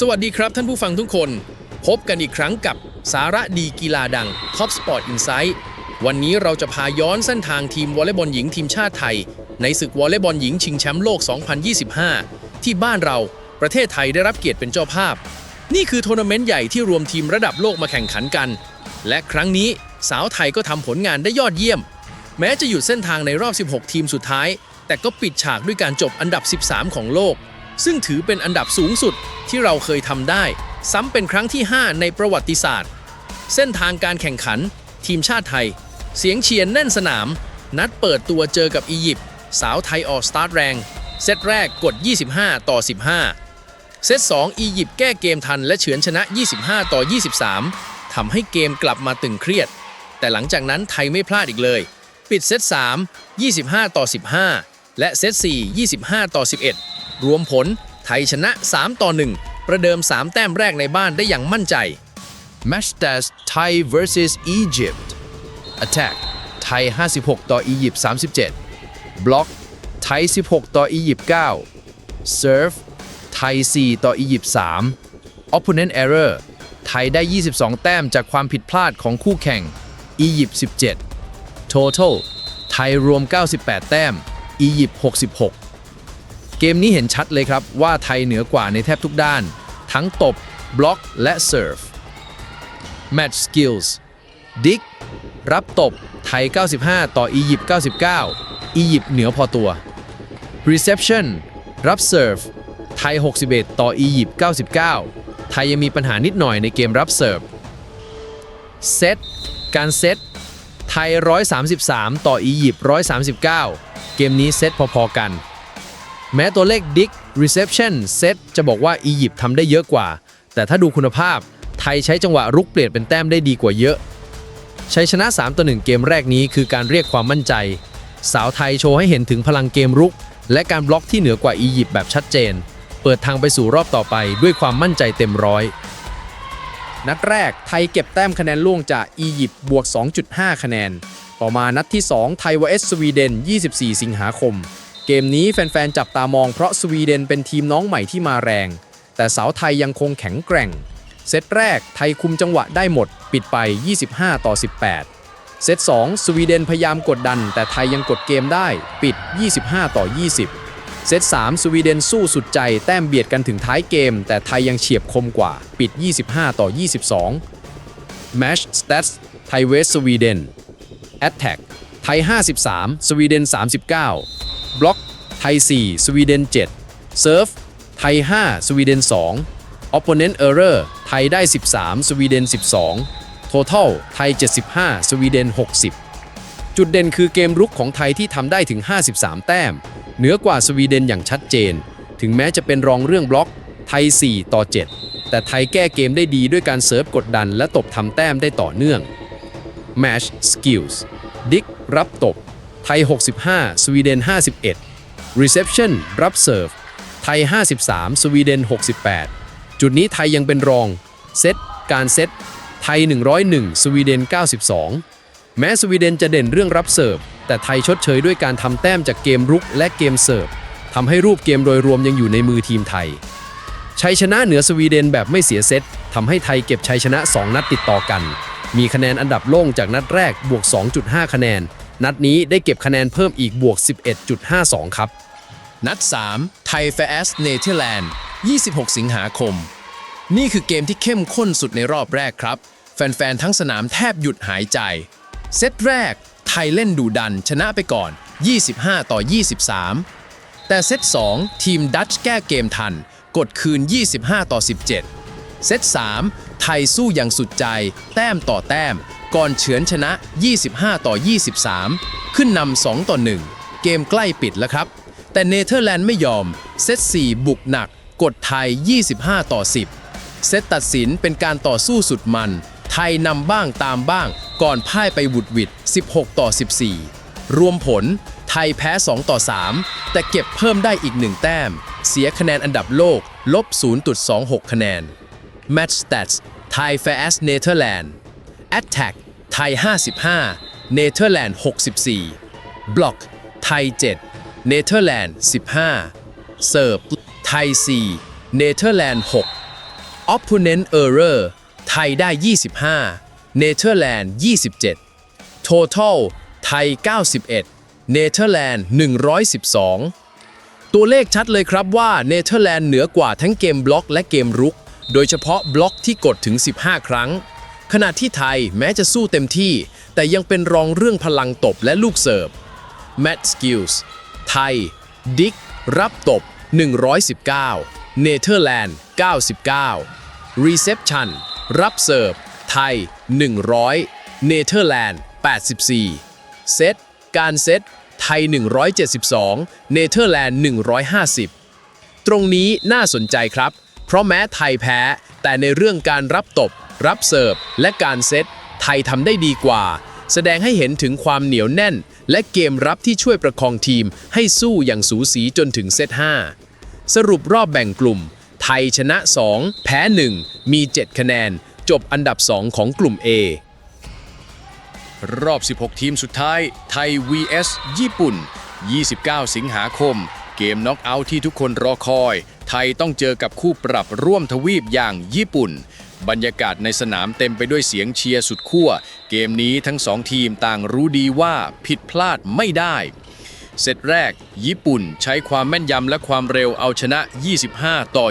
สวัสดีครับท่านผู้ฟังทุกคน พบกันอีกครั้งกับสาระดีกีฬาดัง Top Sport Insight วันนี้เราจะพาย้อนเส้นทางทีมวอลเลย์บอลหญิงทีมชาติไทย ในศึกวอลเลย์บอลหญิงชิงแชมป์โลก 2025 ที่บ้านเราประเทศไทยได้รับเกียรติเป็นเจ้าภาพ นี่คือทัวร์นาเมนต์ใหญ่ที่รวมทีมระดับโลกมาแข่งขันกัน และครั้งนี้สาวไทยก็ทำผลงานได้ยอดเยี่ยม แม้จะหยุดเส้นทางในรอบ 16 ทีมสุดท้าย แต่ก็ปิดฉากด้วยการจบอันดับ 13 ของโลก ซึ่งถือเป็นอันดับสูงสุดที่เราเคยทำได้ ซ้ำเป็นครั้งที่ 5 ในประวัติศาสตร์ เส้นทางการแข่งขัน ทีมชาติไทย เสียงเชียร์แน่นสนาม นัดเปิดตัวเจอกับอียิปต์สาวไทยออกสตาร์ทแรงเซตแรกกด 25 ต่อ 15 เซต 2 อียิปต์แก้เกมทันและเฉือนชนะ 25 ต่อ 23 ทำให้เกมกลับมาตึงเครียด แต่หลังจากนั้นไทยไม่พลาดอีกเลย ปิดเซต 3 25 ต่อ 15 และเซต 4 25 ต่อ 11 รวมผลไทยชนะ 3 ต่อ 1 ประเดิม 3 แต้มแรกในบ้านได้อย่างมั่นใจ Match stats Thai vs Egypt Attack ไทย 56 ต่ออียิปต์37 Block ไทย 16 ต่ออียิปต์9 Serve ไทย 4 ต่ออียิปต์3 Opponent Error ไทยได้ 22 แต้มจากความผิดพลาดของคู่แข่ง อียิปต์ 17 Total ไทยรวม 98 แต้ม อียิปต์ 66 เกมนี้เห็นชัดเลยครับว่าไทยเหนือกว่าในแทบทุกด้าน ทั้งตบบล็อกและเซิร์ฟ Match Skills ดิกรับตบ ไทย 95 ต่ออียิปต์ 99 อียิปต์เหนือพอตัว Reception รับเซิร์ฟ ไทย 61 ต่ออียิปต์ 99 ไทยยังมีปัญหานิดหน่อยในเกมรับเซิร์ฟ เซต การเซต ไทย 133 ต่ออียิปต์ 139 เกมนี้เซตพอๆกัน แม้ตัวเลขดิก reception เซตจะบอกว่าอียิปต์ทำได้เยอะกว่า แต่ถ้าดูคุณภาพไทยใช้จังหวะรุกเปลี่ยนเป็นแต้มได้ดีกว่าเยอะชัยชนะ 3 ต่อ 1 เกมแรกนี้คือการเรียกความมั่นใจ สาวไทยโชว์ให้เห็นถึงพลังเกมรุก และการบล็อกที่เหนือกว่าอียิปต์แบบชัดเจน เปิดทางไปสู่รอบต่อไปด้วยความมั่นใจเต็มร้อย นัดแรกไทยเก็บแต้มคะแนนล่วงจากอียิปต์บวก 2.5 คะแนน ต่อมานัดที่ 2 ไทย vs สวีเดน 24 สิงหาคม เกมนี้แฟนๆ จับตามองเพราะสวีเดนเป็นทีมน้องใหม่ที่มาแรง แต่สาวไทยยังคงแข็งแกร่ง เซตแรกไทยคุมจังหวะได้หมด ปิดไป 25 ต่อ 18 เซต 2 สวีเดนพยายามกดดัน แต่ไทยยังกดเกมได้ ปิด 25 ต่อ 20 เซต 3 สวีเดนสู้สุดใจ แต้มเบียดกันถึงท้ายเกม แต่ไทยยังเฉียบคมกว่า ปิด 25 ต่อ 22 Match Stats ไทยเวสสวีเดน Attack ไทย 53 สวีเดน 39 Block ไทย 4 สวีเดน7 Serve ไทย 5 สวีเดน 2 Opponent Error ไทยได้ 13 สวีเดน 12 Total ไทย 75 สวีเดน 60 จุดเด่นคือเกมรุกของไทยที่ทำได้ถึง 53 แต้ม เหนือกว่าสวีเดนอย่างชัดเจน ถึงแม้จะเป็นรองเรื่องบล็อก ไทย 4 ต่อ 7 แต่ไทยแก้เกมได้ดีด้วยการเซิร์ฟกดดันและตบทำแต้มได้ต่อเนื่อง Match Skills ดิกรับตบ ไทย 65 สวีเดน 51 Reception รับเซิร์ฟ ไทย 53 สวีเดน 68 จุดนี้ไทยยังเป็นรอง เซต การเซต ไทย 101 สวีเดน 92 แม้สวีเดนจะเด่นเรื่องรับเสิร์ฟ แต่ไทยชดเชยด้วยการทำแต้มจากเกมรุกและเกมเสิร์ฟทำให้รูปเกมโดยรวมยังอยู่ในมือทีมไทย ชัยชนะเหนือสวีเดนแบบไม่เสียเซตทำให้ไทยเก็บชัยชนะ 2 นัดติดต่อกัน มีคะแนนอันดับโล่งจากนัดแรกบวก 2.5 คะแนน นัดนี้ได้เก็บคะแนนเพิ่มอีกบวก 11.52 ครับ นัด 3 ไทยแฟสเนเธอร์แลนด์ 26 สิงหาคม นี่คือเกมที่เข้มข้นสุดในรอบแรกครับ แฟน ๆ ทั้งสนามแทบหยุดหายใจ เซตแรก ไทยเล่นดูดันชนะไปก่อน 25 ต่อ 23 แต่เซต 2 ทีมดัตช์แก้เกมทัน กดคืน 25 ต่อ 17 เซต 3 ไทยสู้อย่างสุดใจ แต้มต่อแต้ม ก่อนเฉือนชนะ 25 ต่อ 23 ขึ้นนำ 2 ต่อ 1 เกมใกล้ปิดแล้วครับ แต่เนเธอร์แลนด์ไม่ยอม เซต 4 บุกหนัก กดไทย 25 ต่อ 10 เซตตัดสินเป็นการต่อสู้สุดมัน ไทยนำบ้างตามบ้าง ก่อนพ่ายไปบุดหวิด 16 ต่อ 14 รวมผล ไทยแพ้ 2 ต่อ 3 แต่เก็บเพิ่มได้อีก 1 แต้ม เสียคะแนนอันดับโลก ลบ 0.26 คะแนน Match Stats ไทย Fast Netherlands Attack ไทย 55 เนเธอร์แลนด์ 64 Block ไทย 7 เนเธอร์แลนด์ 15เสิร์ฟ ไทย 4 เนเธอร์แลนด์ 6 opponent error ไทยได้ 25 เนเธอร์แลนด์ 27 total ไทย 91 เนเธอร์แลนด์ 112 ตัวเลขชัดเลยครับว่าเนเธอร์แลนด์เหนือกว่าทั้งเกมบล็อกและเกมรุก โดยเฉพาะบล็อกที่กดถึง 15 ครั้ง ขณะที่ไทยแม้จะสู้เต็มที่ แต่ยังเป็นรองเรื่องพลังตบและลูกเสิร์ฟ Match Skills ไทย ดิก รับตบ 119 เนเธอร์แลนด์ 99 Reception รับเสิร์ฟ ไทย 100 เนเธอร์แลนด์ 84 เซต การเซต ไทย 172 เนเธอร์แลนด์ 150 ตรงนี้น่าสนใจครับ เพราะแม้ไทยแพ้ แต่ในเรื่องการรับตบ รับเสิร์ฟ และการเซต ไทยทำได้ดีกว่า แสดงให้เห็นถึงความเหนียวแน่น และเกมรับที่ช่วยประคองทีม ให้สู้อย่างสูสีจนถึงเซต 5 สรุปรอบแบ่งกลุ่ม ไทยชนะ 2 แพ้ 1 มี 7 คะแนน จบอันดับ 2 ของกลุ่ม A รอบ 16 ทีมสุดท้าย ไทย vs ญี่ปุ่น 29 สิงหาคม เกมน็อกเอาท์ที่ทุกคนรอคอย ไทยต้องเจอกับคู่ปรับร่วมทวีปอย่างญี่ปุ่น บรรยากาศในสนามเต็มไปด้วยเสียงเชียร์สุดขั้ว เกมนี้ทั้งสองทีมต่างรู้ดีว่าผิดพลาดไม่ได้ เซตแรก ญี่ปุ่นใช้ความแม่นยำและความเร็วเอาชนะ 25 ต่อ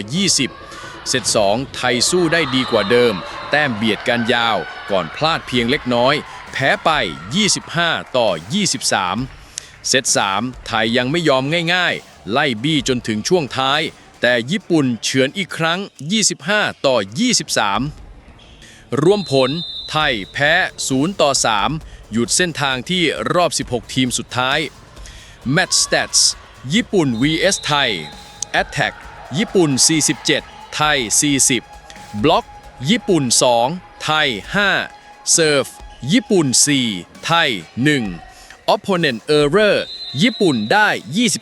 20 เซต2 ไทยสู้ได้ดีกว่าเดิม แต้มเบียดกันยาวก่อนพลาดเพียงเล็กน้อย แพ้ไป 25 ต่อ 23 เซต3 ไทยยังไม่ยอมง่ายๆ ไล่บี้จนถึงช่วงท้าย แต่ญี่ปุ่นเฉือนอีกครั้ง 25 ต่อ 23 รวมผลไทยแพ้ 0 ต่อ 3 หยุดเส้นทางที่รอบ 16 ทีมสุดท้าย Match Stats ญี่ปุ่น vs ไทย Attack ญี่ปุ่น 47 ไทย 40 Block ญี่ปุ่น 2 ไทย5 Serve ญี่ปุ่น 4 ไทย 1 Opponent Error ญี่ปุ่นได้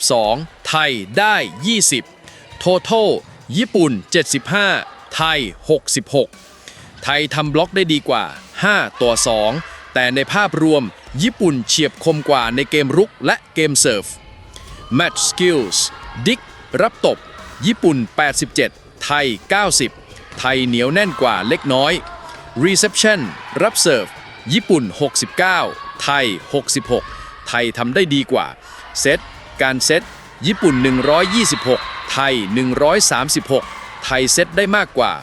22 ไทยได้ 20 Total ญี่ปุ่น 75 ไทย 66 ไทยทำบล็อกได้ดีกว่า 5 ต่อ 2 แต่ในภาพรวมญี่ปุ่นเฉียบคมกว่าในเกมรุกและเกมเซิร์ฟ Match Skills ดิกรับตบ ญี่ปุ่น 87 ไทย 90 ไทยเหนียวแน่นกว่าเล็กน้อย Reception รับเสิร์ฟ ญี่ปุ่น 69 ไทย 66 ไทยทำได้ดีกว่า เซต การเซต ญี่ปุ่น 126 ไทย 136 ไทยเซตได้มากกว่า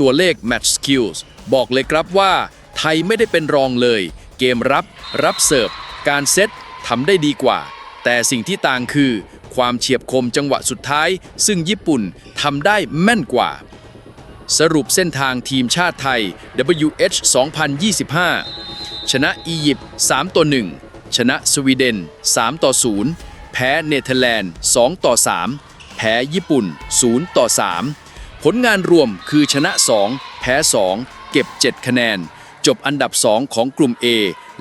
ตัวเลข Match Skills บอกเลยครับว่า ไทยไม่ได้เป็นรองเลย เกมรับ รับเสิร์ฟ การเซตทำได้ดีกว่า แต่สิ่งที่ต่างคือ ความเฉียบคมจังหวะสุดท้าย ซึ่งญี่ปุ่นทำได้แม่นกว่า สรุปเส้นทางทีมชาติไทย WH 2025 ชนะอียิปต์3ต่อ1ชนะสวีเดน 3 ต่อ 0 แพ้เนเธอร์แลนด์ 2 ต่อ 3 แพ้ญี่ปุ่น 0 ต่อ 3 ผลงานรวมคือชนะ 2 แพ้ 2 เก็บ 7 คะแนน จบอันดับ 2 ของกลุ่ม A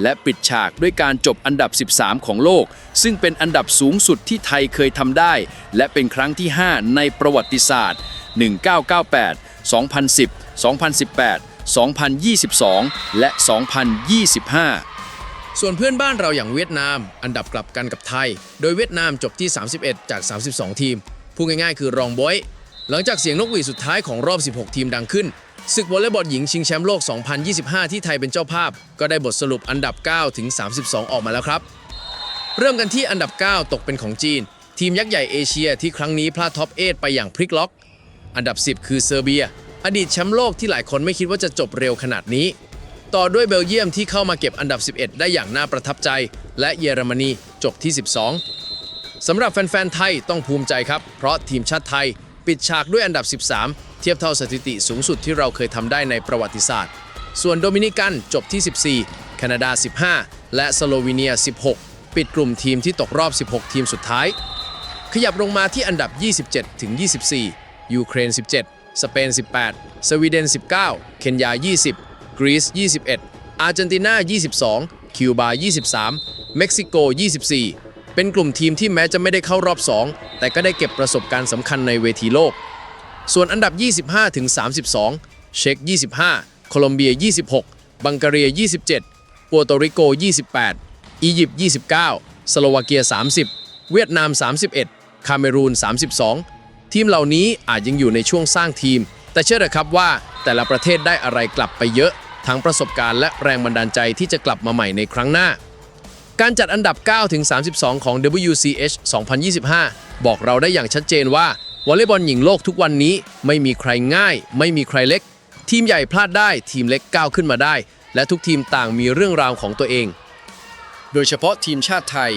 และปิดฉากด้วยการจบอันดับ 13 ของโลก ซึ่งเป็นอันดับสูงสุดที่ไทยเคยทำได้ และเป็นครั้งที่ 5 ในประวัติศาสตร์ 1998 2010 2018 2022 และ 2025 ส่วนเพื่อนบ้านเราอย่างเวียดนาม อันดับกลับกันกับไทย โดยเวียดนามจบที่ 31 จาก 32 ทีม พูดง่ายๆ คือรองบอย หลังจากเสียงนกหวีดสุดท้ายของรอบ 16 ทีมดังขึ้น ศึกวอลเลย์บอลหญิงชิงแชมป์โลก 2025 ที่ไทยเป็นเจ้าภาพ ก็ได้บทสรุปอันดับ 9 ถึง 32 ออกมาแล้วครับ เริ่มกันที่อันดับ 9 ตกเป็นของจีน ทีมยักษ์ใหญ่เอเชียที่ครั้งนี้พลาดท็อป8ไปอย่างพลิกล็อก อันดับ 10 คือเซอร์เบีย อดีตแชมป์โลกที่หลายคนไม่คิดว่าจะจบเร็วขนาดนี้ ต่อด้วยเบลเยียมที่เข้ามาเก็บอันดับ 11 ได้อย่างน่าประทับใจ และเยอรมนีจบที่ 12 สำหรับแฟนๆไทยต้องภูมิใจครับ เพราะทีมชาติไทย ปิดฉากด้วยอันดับ 13 เทียบเท่าสถิติสูงสุดที่เราเคยทำได้ในประวัติศาสตร์ ส่วนโดมินิกันจบที่ 14 แคนาดา 15 และสโลวีเนีย 16 ปิดกลุ่มทีมที่ตกรอบ 16 ทีมสุดท้าย ขยับลงมาที่อันดับ 27 ถึง 24 ยูเครน 17 สเปน 18 สวีเดน 19 เคนยา 20 กรีซ 21 อาร์เจนตินา 22 คิวบา 23 เม็กซิโก 24 เป็นกลุ่มทีมที่แม้จะไม่ได้เข้ารอบ 2 แต่ก็ได้เก็บประสบการณ์สำคัญในเวทีโลก ส่วนอันดับ 25 ถึง 32 เช็ก 25 โคลอมเบีย 26 บังการีย 27 ปัวโตริโก 28 อียิปต์ 29 สโลวาเกีย 30 เวียดนาม 31 คาเมรูน 32 ทีมเหล่านี้อาจยังอยู่ในช่วงสร้างทีม แต่เชื่อเถอะครับว่าแต่ละประเทศได้อะไรกลับไปเยอะ ทั้งประสบการณ์และแรงบันดาลใจที่จะกลับมาใหม่ในครั้งหน้า การจัดอันดับ 9 ถึง 32 ของ WCH 2025 บอกเราได้อย่างชัดเจนว่าวอลเลย์บอลหญิงโลกทุกวันนี้ไม่มีใครง่าย ไม่มีใครเล็ก ทีมใหญ่พลาดได้ทีมเล็กก้าวขึ้นมาได้ และทุกทีมต่างมีเรื่องราวของตัวเอง โดยเฉพาะทีมชาติไทย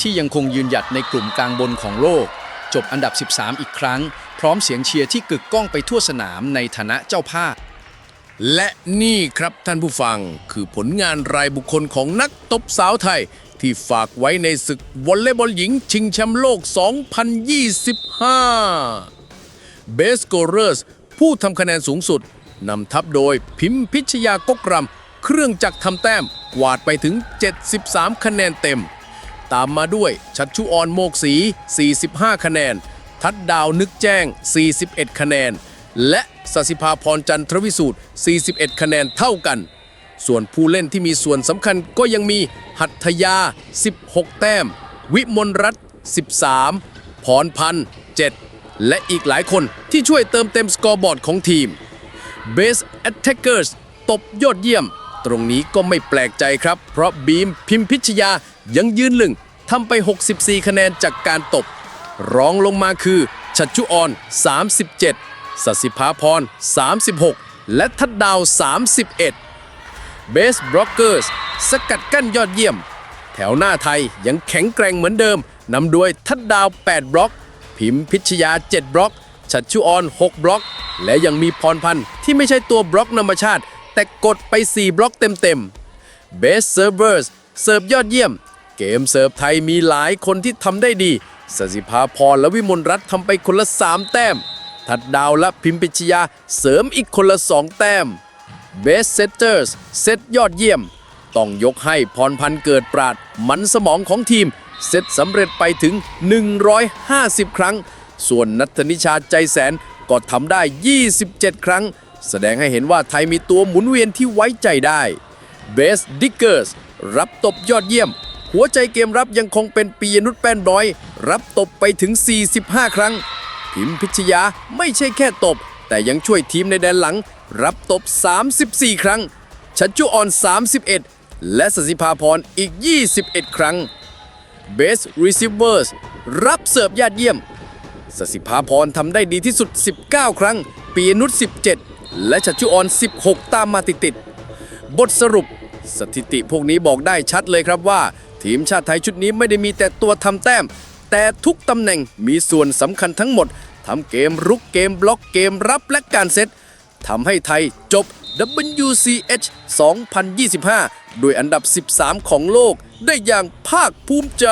ที่ยังคงยืนหยัดในกลุ่มกลางบนของโลก จบอันดับ 13 อีกครั้ง พร้อมเสียงเชียร์ที่กึกก้องไปทั่วสนามในฐานะเจ้าภาพ และนี่ครับท่านผู้ฟังคือผลงานรายบุคคลของนักตบสาวไทย ที่ฝากไว้ในศึกวอลเลย์บอลหญิง ชิงแชมป์โลก 2025 b e s t Scorers ผู้ทำคะแนนสูงสุดนำทัพโดยพิมพิชยากกรำเครื่องจักรทำแต้มกวาดไปถึง 73 คะแนนเต็ม ตามมาด้วยชัดชุออนโมกศี45 คะแนน ทัดดาวนึกแจ้ง 41 คะแนน และสสิภาพรจันทรวิสูตร 41 คะแนนเท่ากัน ส่วนผู้เล่นที่มีส่วนสำคัญก็ยังมีหัตถยา 16 แต้ม วิมลรัตน์13 พรพันธ์7และอีกหลายคนที่ช่วยเติมเต็มสกอร์บอร์ดของทีม Base Attackers ตบยอดเยี่ยม ตรงนี้ก็ไม่แปลกใจครับ เพราะบีมพิมพิชยายังยืนหนึ่งทำไป 64 คะแนนจากการตบ รองลงมาคือชัชชุออน 37 สสิภาพร 36 และทัดดาว 31 เบสบล็อกเกอร์สสกัดกั้นยอดเยี่ยม แถวหน้าไทยยังแข็งแกร่งเหมือนเดิมนำด้วยทัดดาว 8 บล็อก พิมพิชยา 7 บล็อก ชัดชุออน 6 บล็อก และยังมีพรพันธ์ที่ไม่ใช่ตัวบล็อกธรรมชาติ แต่กดไป 4 บล็อกเต็มๆเบสเซิร์ฟเวอร์สเสิร์ฟยอดเยี่ยม เกมเสิร์ฟไทยมีหลายคนที่ทำได้ดีสสิภาพรและวิมลรัตน์ทำไปคนละ 3 แต้ม ทัดดาวและพิมพิชยาเสริมอีกคนละ 2 แต้ม Best Setters เซตยอดเยี่ยม ต้องยกให้พรพันธ์เกิดปราด มันสมองของทีม เซตสำเร็จไปถึง 150 ครั้ง ส่วนนัทนิชาใจแสนก็ทำได้ 27 ครั้ง แสดงให้เห็นว่าไทยมีตัวหมุนเวียนที่ไว้ใจได้ Best Diggers รับตบยอดเยี่ยม หัวใจเกมรับยังคงเป็นปียนุชแป้นบอย รับตบไปถึง 45 ครั้ง พิมพิชยาไม่ใช่แค่ตบ แต่ยังช่วยทีมในแดนหลัง รับตบ 34 ครั้ง ชัชจุออน 31 และสสิภาพรอีก 21 ครั้ง Best Receivers รับเสิร์ฟยอดเยี่ยม สสิภาพรทำได้ดีที่สุด 19 ครั้ง ปีนุช17 และชัชจุออน 16 ตามมาติดๆบทสรุป สถิติพวกนี้บอกได้ชัดเลยครับว่า ทีมชาติไทยชุดนี้ไม่ได้มีแต่ตัวทำแต้ม แต่ทุกตำแหน่งมีส่วนสำคัญทั้งหมดทำเกมรุกเกมบล็อกเกมรับและการเซตทำให้ไทยจบ WCH 2025 ด้วยอันดับ 13 ของโลกได้อย่างภาคภูมิใจ